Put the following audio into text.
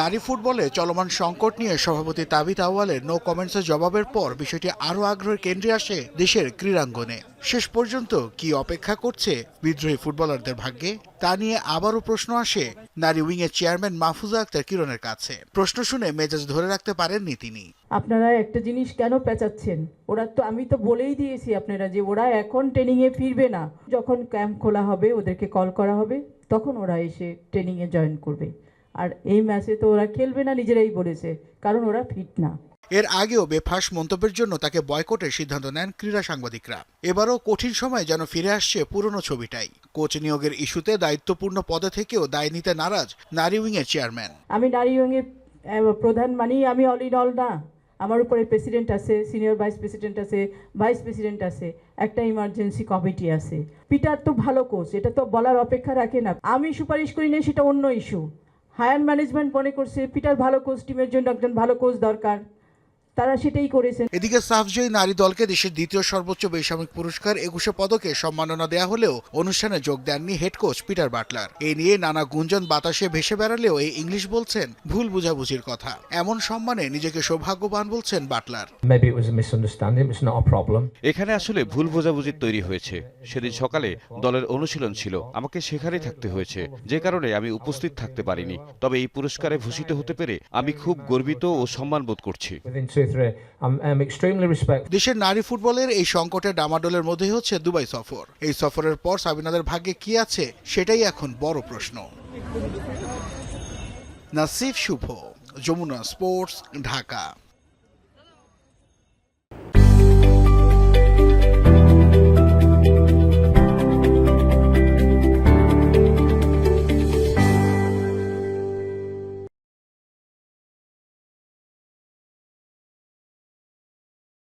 নারী ফুটবলে চলমান সংকট নিয়ে সভাপতি তাবিত আওয়ালের নো কমেন্টসের জবাবের পর বিষয়টি আরও আগ্রহের কেন্দ্রে আসে দেশের ক্রীড়াঙ্গনে। শেষ পর্যন্ত কি অপেক্ষা করছে বিদ্রোহী ফুটবলারদের ভাগ্যে? তা নিয়ে আবারও প্রশ্ন আসে নারী উইংয়ের চেয়ারম্যান মাহফুজা আক্তার কিরণের কাছে। প্রশ্ন শুনে মেজাজ ধরে রাখতে পারেননি তিনি। আপনারা একটা জিনিস কেন পেঁচাচ্ছেন? ওরা তো আমি তো বলেই দিয়েছি আপনারা যে ওরা এখন ট্রেনিংয়ে ফিরবে না। যখন ক্যাম্প খোলা হবে ওদেরকে কল করা হবে। তখন ওরা এসে ট্রেনিংয়ে জয়েন করবে। আর এই ম্যাচে তো ওরা খেলবে না নিজেরাই বলেছে কারণ ওরা ফিট না। এর আগেও বেফাস মন্তব্যের জন্য তাকে বয়কটের সিদ্ধান্ত নেন ক্রীড়া সাংবাদিকরা। এবারও কঠিন সময় যেন ফিরে আসছে পুরনো ছবিটাই। কোচ নিয়োগের ইস্যুতে দায়িত্বপূর্ণ পদে থেকেও দায় নিতে নারাজ নারী উইংয়ের চেয়ারম্যান আমি নারী ইয়ংয়ের প্রধান মানেই আমি অল ইন অল না। আমার উপরে প্রেসিডেন্ট আছে সিনিয়র ভাইস প্রেসিডেন্ট আছে ভাইস প্রেসিডেন্ট আছে, একটা ইমার্জেন্সি কমিটি আছে। পিটার তো ভালো কোচ এটা তো বলার অপেক্ষা রাখে না। আমি সুপারিশ করি না সেটা অন্য ইস্যু হায়ার ম্যানেজমেন্ট মনে করছে পিটার ভালো কোচ টিমের জন্য একজন ভালো কোচ দরকার। তারা সেটাই করেছেন। এদিকে সাফজয়ী নারী দলকে দেশের দ্বিতীয় সর্বোচ্চ বেসামরিক পুরস্কার একুশে পদকে সম্মাননা দেয়া হলেও অনুষ্ঠানে যোগ দেননি হেড কোচ পিটার বাটলার। এ নিয়ে নানা গুঞ্জন বাতাসে ভেসে বেড়ালেও এই ইংলিশ বলছেন ভুল বুঝাবুঝির কথা। এমন সম্মানে নিজেকে সৌভাগ্যবান বলছেন বাটলার. এখানে আসলে ভুল বোঝাবুঝি তৈরি হয়েছে। সেদিন সকালে দলের অনুশীলন ছিল। আমাকে সেখানেই থাকতে হয়েছে। যে কারণে আমি উপস্থিত থাকতে পারিনি। তবে এই পুরস্কারে ভূষিত হতে পেরে আমি খুব গর্বিত ও সম্মান বোধ করছি। দেশের নারী ফুটবলের এই সংকটের ডামাডোলের মধ্যে হচ্ছে দুবাই সফর। এই সফরের পর সাবিনাদের ভাগ্যে কি আছে, সেটাই এখন বড় প্রশ্ন। নাসিফ শুভ, যমুনা স্পোর্টস, ঢাকা।